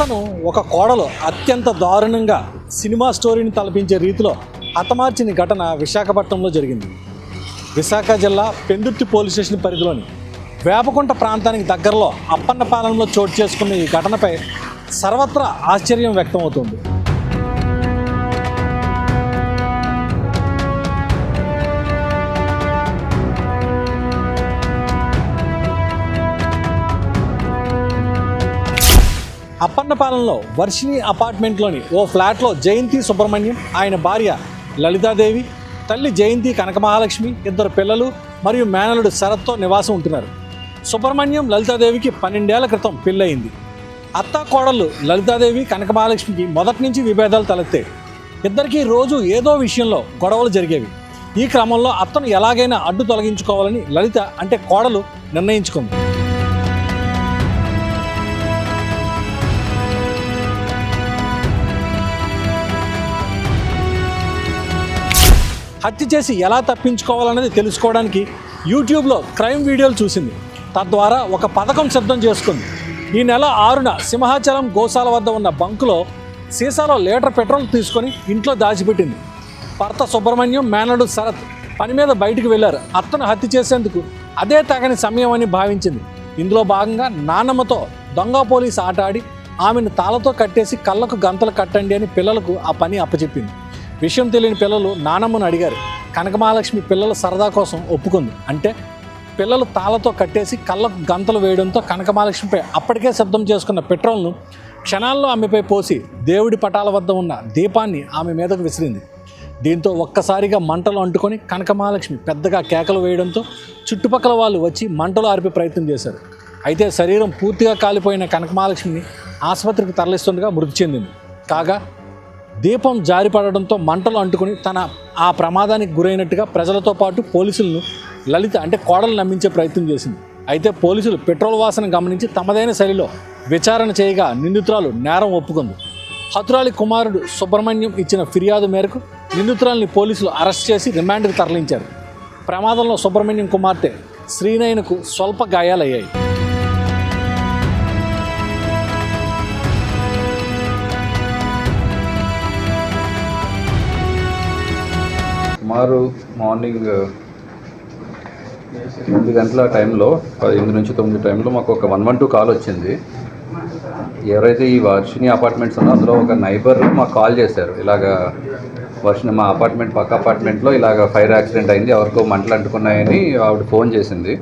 ఒక కోడలో అత్యంత దారుణంగా సినిమా స్టోరీని తలపించే రీతిలో హతమార్చిన ఘటన విశాఖపట్నంలో జరిగింది. విశాఖ జిల్లా పెందుర్తి పోలీస్ స్టేషన్ పరిధిలోని వేపకుంట ప్రాంతానికి దగ్గరలో అప్పన్నపాలెంలో చోటు చేసుకున్న ఈ ఘటనపై సర్వత్రా ఆశ్చర్యం వ్యక్తమవుతుంది. అప్పన్నపాలెంలో వర్షిణి అపార్ట్మెంట్లోని ఓ ఫ్లాట్లో జయంతి సుబ్రహ్మణ్యం ఆయన భార్య లలితాదేవి తల్లి జయంతి కనకమహాలక్ష్మి ఇద్దరు పిల్లలు మరియు మేనలుడు శరత్తో నివాసం ఉంటున్నారు. సుబ్రహ్మణ్యం లలితాదేవికి పన్నెండేళ్ళ క్రితం పెళ్ళయింది. అత్త కోడళ్ళు లలితాదేవి కనకమహాలక్ష్మికి మొదటి నుంచి విభేదాలు తలెత్తాయి ఇద్దరికీ రోజు ఏదో విషయంలో గొడవలు జరిగేవి. ఈ క్రమంలో అత్తను ఎలాగైనా అడ్డు తొలగించుకోవాలని లలిత అంటే కోడలు నిర్ణయించుకుంది. హత్య చేసి ఎలా తప్పించుకోవాలనేది తెలుసుకోవడానికి యూట్యూబ్లో క్రైమ్ వీడియోలు చూసింది. తద్వారా ఒక పథకం సిద్ధం చేసుకుంది. ఈ నెల ఆరున సింహాచలం గోశాల వద్ద ఉన్న బంకులో సీసాలో లీటర్ పెట్రోల్ తీసుకొని ఇంట్లో దాచిపెట్టింది. భర్త సుబ్రహ్మణ్యం మేనడు శరత్ పని మీద బయటికి వెళ్ళారు. అత్తను హత్య చేసేందుకు అదే తగని సమయం అని భావించింది. ఇందులో భాగంగా నాన్నమ్మతో దొంగ పోలీస్ ఆట ఆడి ఆమెను తాళతో కట్టేసి కళ్ళకు గంతలు కట్టండి అని పిల్లలకు ఆ పని అప్పచెప్పింది. విషయం తెలియని పిల్లలు నానమ్మను అడిగారు. కనకమహాలక్ష్మి పిల్లల సరదా కోసం ఒప్పుకుంది. అంటే పిల్లలు తాళతో కట్టేసి కళ్ళకు గంతలు వేయడంతో కనకమహాలక్ష్మిపై అప్పటికే శబ్దం చేసుకున్న పెట్రోల్ను క్షణాల్లో ఆమెపై పోసి దేవుడి పటాల వద్ద ఉన్న దీపాన్ని ఆమె మీదకు విసిరింది. దీంతో ఒక్కసారిగా మంటలు అంటుకొని కనకమహాలక్ష్మి పెద్దగా కేకలు వేయడంతో చుట్టుపక్కల వాళ్ళు వచ్చి మంటలు ఆర్పే ప్రయత్నం చేశారు. అయితే శరీరం పూర్తిగా కాలిపోయిన కనకమహాలక్ష్మిని ఆసుపత్రికి తరలిస్తుండగా మృతి చెందింది. కాగా దీపం జారిపడడంతో మంటలు అంటుకుని తన ఆ ప్రమాదానికి గురైనట్టుగా ప్రజలతో పాటు పోలీసులను లలిత అంటే కోడలు నమ్మించే ప్రయత్నం చేసింది. అయితే పోలీసులు పెట్రోల్ వాసన గమనించి తమదైన శైలిలో విచారణ చేయగా నిందితురాలు నేరం ఒప్పుకుంది. హతురాలి కుమారుడు సుబ్రహ్మణ్యం ఇచ్చిన ఫిర్యాదు మేరకు నిందితురాల్ని పోలీసులు అరెస్ట్ చేసి రిమాండ్కి తరలించారు. ప్రమాదంలో సుబ్రహ్మణ్యం కుమార్తె శ్రీనయనకు స్వల్ప గాయాలయ్యాయి. సుమారు మార్నింగ్ ఎనిమిది గంటల టైంలో ఎనిమిది నుంచి తొమ్మిది టైంలో మాకు ఒక వన్ వన్ టూ కాల్ వచ్చింది. ఎవరైతే ఈ వర్షిని అపార్ట్మెంట్స్ ఉన్నో అందులో ఒక నైబర్ మాకు కాల్ చేశారు. ఇలాగా వర్షిని మా అపార్ట్మెంట్ పక్క అపార్ట్మెంట్లో ఇలాగ ఫైర్ యాక్సిడెంట్ అయింది ఎవరికో మంటలు అంటుకున్నాయని ఆవిడ ఫోన్ చేసింది.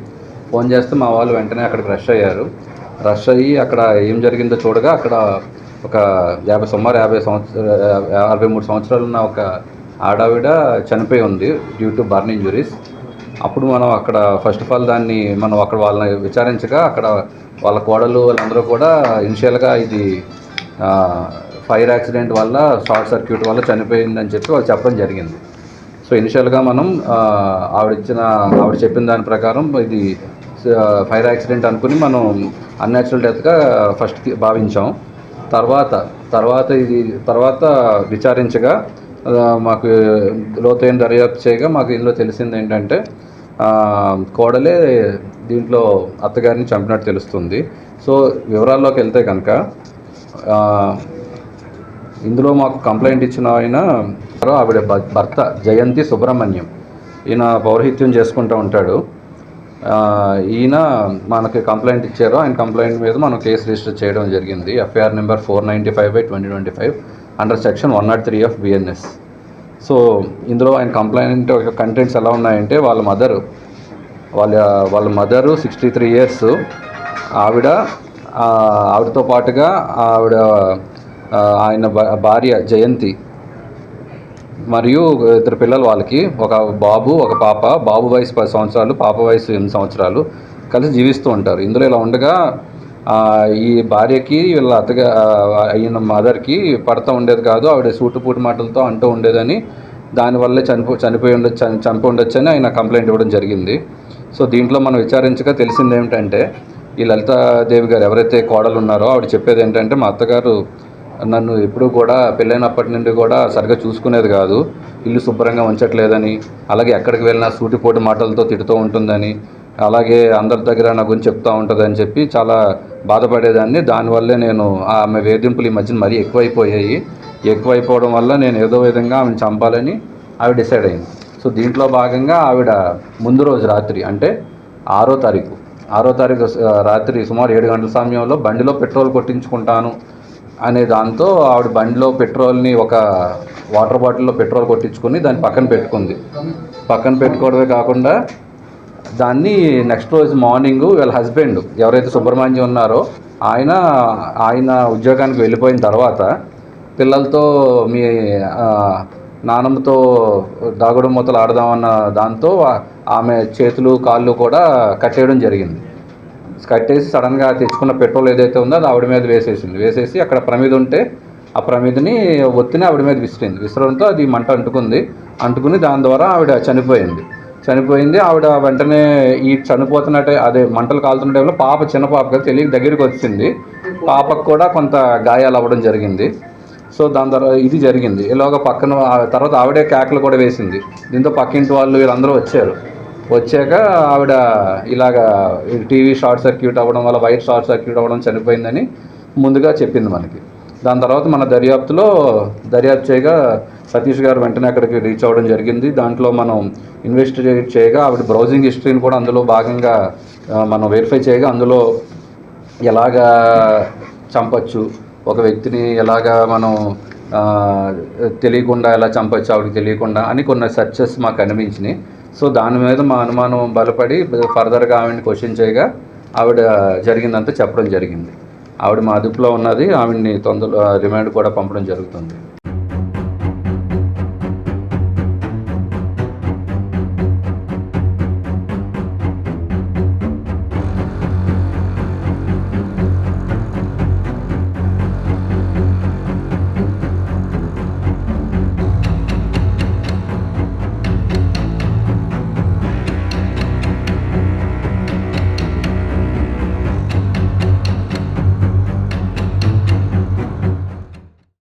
ఫోన్ చేస్తే మా వాళ్ళు వెంటనే అక్కడికి రష్ అయ్యారు. రష్ అయ్యి అక్కడ ఏం జరిగిందో చూడగా అక్కడ ఒక యాభై సుమారు యాభై సంవత్సర అరవై మూడు సంవత్సరాలు ఉన్న ఒక ఆడావిడ చనిపోయి ఉంది డ్యూ టు బర్న్ ఇంజురీస్ అప్పుడు మనం అక్కడ ఫస్ట్ ఆఫ్ ఆల్ దాన్ని మనం అక్కడ వాళ్ళని విచారించగా అక్కడ వాళ్ళ కోడలు వాళ్ళందరూ కూడా ఇనిషియల్గా ఇది ఫైర్ యాక్సిడెంట్ వల్ల షార్ట్ సర్క్యూట్ వల్ల చనిపోయిందని చెప్పి వాళ్ళు చెప్పడం జరిగింది. సో ఇనిషియల్గా మనం ఆవిడ ఇచ్చిన ఆవిడ చెప్పిన దాని ప్రకారం ఇది ఫైర్ యాక్సిడెంట్ అనుకుని మనం అన్యాచురల్ డెత్గా ఫస్ట్ భావించాం. తర్వాత తర్వాత ఇది తర్వాత విచారించగా మాకు లోతైన దర్యాప్తు చేయగా మాకు ఇందులో తెలిసింది ఏంటంటే కోడలే దీంట్లో అత్తగారిని చంపినట్టు తెలుస్తుంది. సో వివరాల్లోకి వెళ్తే కనుక ఇందులో మాకు కంప్లైంట్ ఇచ్చిన ఆయన ఆవిడ భర్త జయంతి సుబ్రహ్మణ్యం. ఈయన పౌరహిత్యం చేసుకుంటూ ఉంటాడు. ఈయన మనకి కంప్లైంట్ ఇచ్చారు. ఆయన కంప్లైంట్ మీద మనం కేసు రిజిస్టర్ చేయడం జరిగింది. FIR number four ninety five by twenty twenty five. Under section one not three of BNS so ఇందులో ఆయన కంప్లైంట్ కంటెంట్స్ ఎలా ఉన్నాయంటే వాళ్ళ మదరు వాళ్ళ వాళ్ళ మదరు సిక్స్టీ త్రీ ఇయర్స్ ఆవిడ ఆవిడతో పాటుగా ఆవిడ ఆయన భార్య జయంతి మరియు ఇద్దరు పిల్లలు వాళ్ళకి ఒక బాబు ఒక పాప బాబు వయసు పది సంవత్సరాలు పాప వయసు ఎనిమిది సంవత్సరాలు కలిసి జీవిస్తూ ఉంటారు. ఇందులో ఇలా ఉండగా ఈ భార్యకి వీళ్ళ అత్తగా అయిన మదర్కి పడతా ఉండేది కాదు. ఆవిడ సూటుపూటి మాటలతో అంటూ ఉండేదని దానివల్లే చనిపో చనిపోయి ఉండొచ్చు చని- చనిపోయి ఉండొచ్చు అని ఆయన కంప్లైంట్ ఇవ్వడం జరిగింది. సో దీంట్లో మనం విచారించగా తెలిసింది ఏమిటంటే ఈ లలితాదేవి గారు ఎవరైతే కోడలు ఉన్నారో ఆవిడ చెప్పేది ఏంటంటే మా అత్తగారు నన్ను ఎప్పుడూ కూడా పెళ్ళైనప్పటి నుండి కూడా సరిగ్గా చూసుకునేది కాదు. ఇల్లు శుభ్రంగా ఉంచట్లేదని అలాగే ఎక్కడికి వెళ్ళినా సూటిపోటు మాటలతో తిడుతూ ఉంటుందని అలాగే అందరి దగ్గర నా గురించి చెప్తూ ఉంటుంది అని చెప్పి చాలా బాధపడేదాన్ని. దానివల్లే నేను ఆమె వేధింపులు ఈ మధ్యన మరీ ఎక్కువైపోయాయి. ఎక్కువైపోవడం వల్ల నేను ఏదో విధంగా ఆమెను చంపాలని ఆవిడ డిసైడ్ అయింది. సో దీంట్లో భాగంగా ఆవిడ ముందు రోజు రాత్రి అంటే ఆరో తారీఖు ఆరో తారీఖు రాత్రి సుమారు ఏడు గంటల సమయంలో బండిలో పెట్రోల్ కొట్టించుకుంటాను అనే దాంతో ఆవిడ బండిలో పెట్రోల్ని ఒక వాటర్ బాటిల్లో పెట్రోల్ కొట్టించుకుని దాన్ని పక్కన పెట్టుకుంది. పక్కన పెట్టుకోవడమే కాకుండా దాన్ని నెక్స్ట్ రోజు మార్నింగ్ వీళ్ళ హస్బెండ్ ఎవరైతే సుబ్రహ్మణ్యం ఉన్నారో ఆయన ఆయన ఉద్యోగానికి వెళ్ళిపోయిన తర్వాత పిల్లలతో మీ నానమ్మతో దాగుడు మూతలు ఆడదామన్న దాంతో ఆమె చేతులు కాళ్ళు కూడా కట్టేయడం జరిగింది. కట్టేసి సడన్గా తెచ్చుకున్న పెట్రోల్ ఏదైతే ఉందో అది ఆవిడ మీద వేసేసింది. వేసేసి అక్కడ ప్రమిద ఉంటే ఆ ప్రమిదని ఒత్తిని ఆవిడ మీద విసిరింది. విసరడంతో అది మంట అంటుకుంది. అంటుకుని దాని ద్వారా ఆవిడ చనిపోయింది. చనిపోయింది. ఆవిడ వెంటనే ఈ చనిపోతున్నట్టే అదే మంటలు కాలుతున్న టైంలో పాప చిన్న పాప కదా తెలియక దగ్గరికి వచ్చింది. పాపకు కూడా కొంత గాయాలు అవ్వడం జరిగింది. సో దాని తర్వాత ఇది జరిగింది. ఇలాగ పక్కన ఆ తర్వాత ఆవిడే కేకలు కూడా వేసింది. దీంతో పక్కింటి వాళ్ళు వీళ్ళందరూ వచ్చారు. వచ్చాక ఆవిడ ఇలాగా టీవీ షార్ట్ సర్క్యూట్ అవ్వడం వల్ల వైర్ షార్ట్ సర్క్యూట్ అవ్వడం చనిపోయిందని ముందుగా చెప్పింది మనకి. దాని తర్వాత మన దర్యాప్తులో దర్యాప్తు చేయగా సతీష్ గారు వెంటనే అక్కడికి రీచ్ అవ్వడం జరిగింది. దాంట్లో మనం ఇన్వెస్టిగేట్ చేయగా ఆవిడ బ్రౌజింగ్ హిస్టరీని కూడా అందులో భాగంగా మనం వెరిఫై చేయగా అందులో ఎలాగా చంపచ్చు ఒక వ్యక్తిని ఎలాగా మనం తెలియకుండా ఎలా చంపచ్చు ఆవిడకి తెలియకుండా అని కొన్ని సర్చెస్ మాకు అనిపించినాయి. సో దాని మీద మా అనుమానం బలపడి ఫర్దర్గా ఆవిడని క్వశ్చన్ చేయగా ఆవిడ జరిగిందంతా చెప్పడం జరిగింది. ఆవిడ మా అదుపులో ఉన్నది ఆవిడని తొందరలో రిమాండ్ కూడా పంపడం జరుగుతుంది.